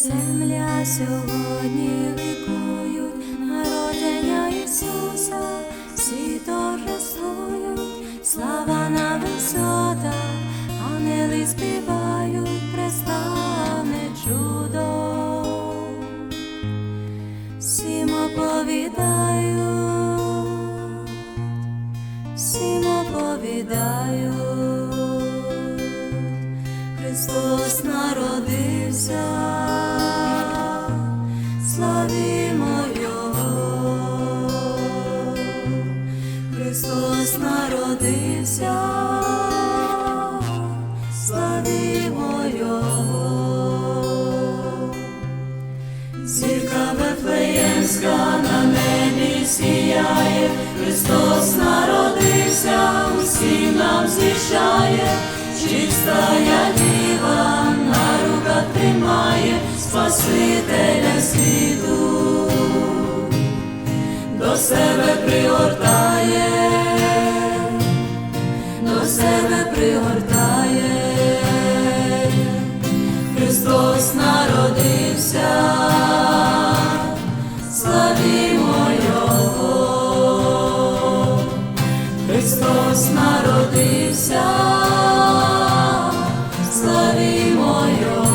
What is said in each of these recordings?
Сьогодні ликують народження Ісуса, всі торжествують, слава на висотах, ангели співають преславне чудо. Всім оповідають, всім оповідають, Христос народився, Його, Христос народився, славімо Його. Зірка на небі Христос народився, усім нам звіщає, чистая діва. на руках тримає Спасителя світу, до себе пригортає, до себе пригортає. Христос народився, славімо. Христос народився, славімо Його.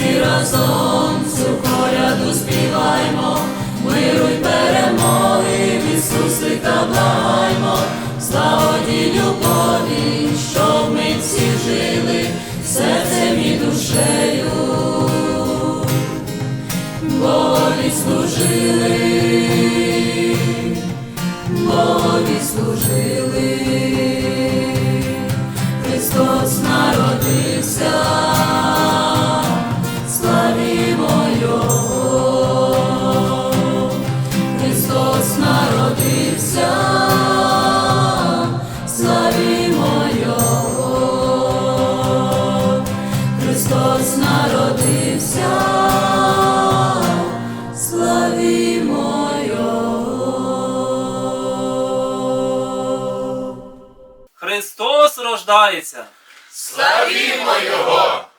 Усі разом цю коляду співаймо, миру й перемоги, в Ісусика благаймо, славоті любові, щоб ми всі жили серцем і душею, Богові служили, Богові служили, рождається. Славімо Його!